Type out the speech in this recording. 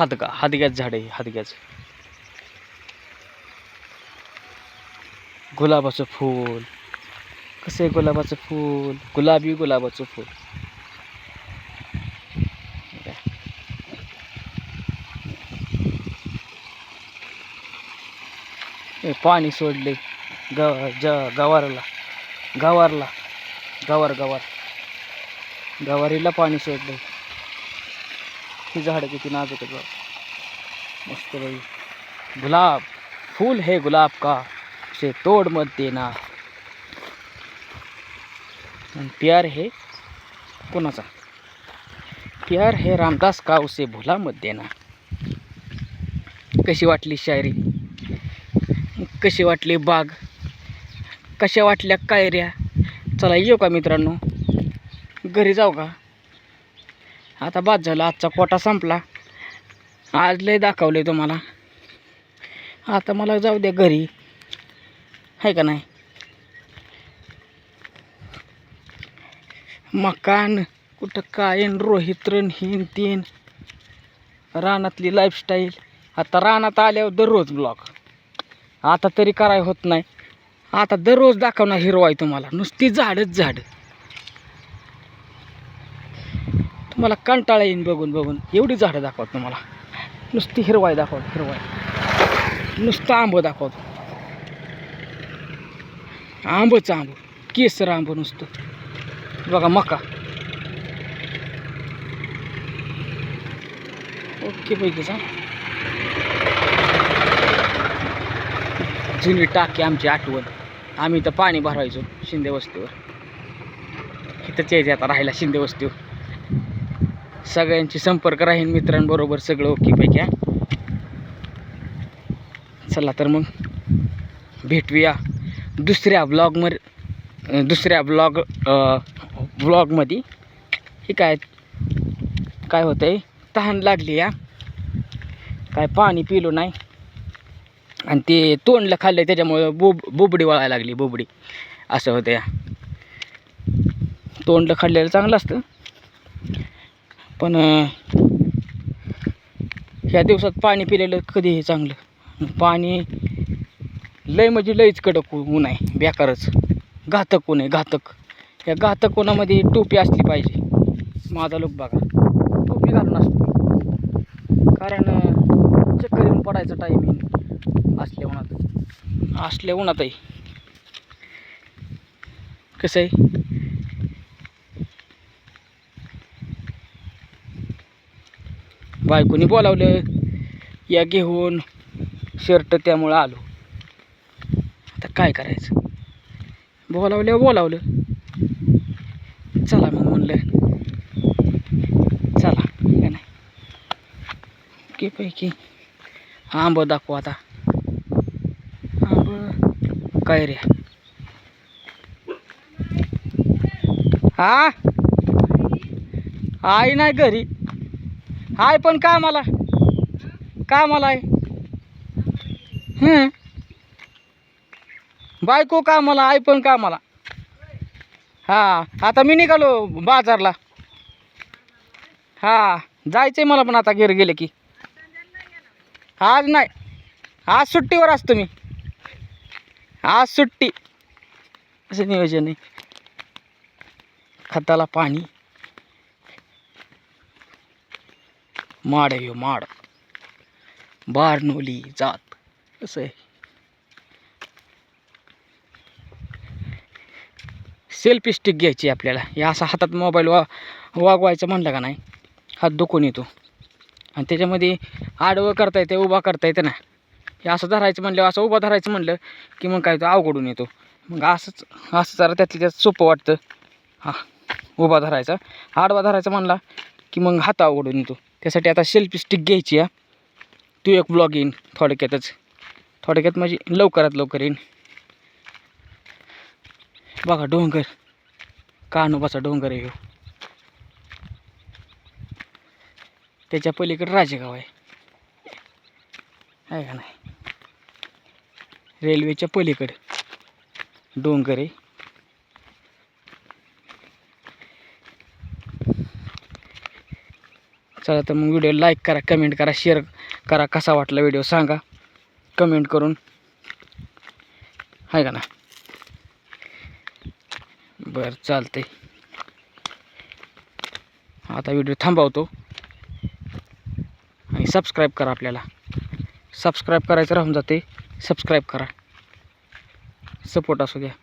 हादगा हादग्याच झाड आहे हादग्याच गुलाबाचं फूल. कसं आहे गुलाबाचं फूल? गुलाबी गुलाबाचं फूल. हे पाणी सोडले. ग ज गवारला. गवारला. गवार गवार. गवारीला पाणी सोडले. ही झाडं किती नाजूक आहेत मस्त भाई गुलाब फूल है गुलाब का उसे तोड मत देना। प्यार है कोणाचा प्यार है रामदास का उसे भुला मत देना। कशी वाटली शायरी? कशी वाटली बाग? कशा वाटल्या कायऱ्या? चला येऊ का मित्रांनो? घरी जाऊ का? आता बाद झाला आजचा कोटा संपला. आज लय दाखवले तुम्हाला. आता मला जाऊ द्या घरी. आहे का नाही? मकान कुठं काय रोहित रोहित्रन हिन तीन. रानातली लाईफस्टाईल आता रानात आल्यावर दररोज ब्लॉग आता तरी कराय होत नाही. आता दररोज दाखवणार हिरवाय तुम्हाला. नुसती झाडच झाड. तुम्हाला कंटाळा येईन बघून बघून. एवढी झाडं दाखवत तुम्हाला. नुसती हिरवाय दाखवत हिरवाय नुसतं आंब दाखवतो आंबच आंब. केसर आंब नुसतं. बघा मका. ओके पैकी जुनी टाकी आमची आठवण. आम्ही तर पाणी भरायचो शिंदे वस्तीवर. इथंच यायचं आता राहायला शिंदे वस्तीवर. सगळ्यांची संपर्क राहीन मित्रांबरोबर सगळं ओके पैकी चला तर मग भेटूया दुसऱ्या ब्लॉगमध्ये दुसऱ्या ब्लॉग ब्लॉगमध्ये हे काय काय होतं आहे तहान लागली या काय पाणी पिलो नाही. आणि ते तोंडलं खाल्लं त्याच्यामुळं बोब बोबडी वळायला लागली बोबडी. असं होतं या तोंडलं खाल्लेलं चांगलं असतं. पण ह्या दिवसात पाणी पिलेलं कधीही चांगलं. पाणी लय म्हणजे लयच कडक ऊन आहे बेकारच. घातक ऊन आहे घातक. या घातक उन्हामध्ये टोपी असली पाहिजे. माझा लोक बघा. टोपी घालून असतो कारण चक्कर येऊन पडायचं टायमिंग असल्या उन्हात. असल्या उन्हातही. कसं आहे? बायकोनी बोलावलं या घेऊन शर्ट त्यामुळं आलो. आता काय करायचं? बोलावलं बोलावलं. चला मग म्हणलं. चला काय नाही. की पैकी. आंब दाखवू आता. आंब काय रे? हा आई नाही घरी. आहे पण कामाला कामाला आहे? बायको का मला आई पण कामाला हा आता मी निघालो बाजारला. हा जायचंय मला पण आता घरी गेले की. आज नाही. आज सुट्टीवर असतो मी. आज सुट्टी. असं नियोजन आहे. खताला पाणी. माड आहे माड. बारनोली जात. कसं आहे? सेल्फी स्टिक घ्यायची आपल्याला. हे असा हातात मोबाईल वा वागवायचं म्हणलं का नाही? हात दुखून येतो. आणि त्याच्यामध्ये आडवं करता येते उभा करता येते ना. हे असं धरायचं म्हणलं असं उभं धरायचं म्हणलं की मग काय तो अवघडून येतो. मग असंच असं जरा त्यातलं त्यात सोपं वाटतं. हा उभा धरायचा. आडवा धरायचा म्हणला की मग हात अवघडून येतो. त्यासाठी आता सेल्फी स्टिक घ्यायची आहे. तू एक ब्लॉग येईन थोडक्यातच. थोडक्यात म्हणजे लवकरात लवकर येईन. बघा डोंगर. कानोबाचा डोंगर आहे ह्यो. त्याच्या पलीकडे राजेगाव आहे. आहे का नाही? रेल्वेच्या पलीकडे डोंगर आहे. चला तर मग व्हिडिओ लाईक करा कमेंट करा शेअर करा. कसा वाटला व्हिडिओ सांगा. कमेंट करून. आहे का ना? बरं चालते आता व्हिडिओ थांबवतो. आणि सबस्क्राईब करा आपल्याला. सबस्क्राईब करायचं राहून जाते. सबस्क्राईब करा. सपोर्ट असू द्या.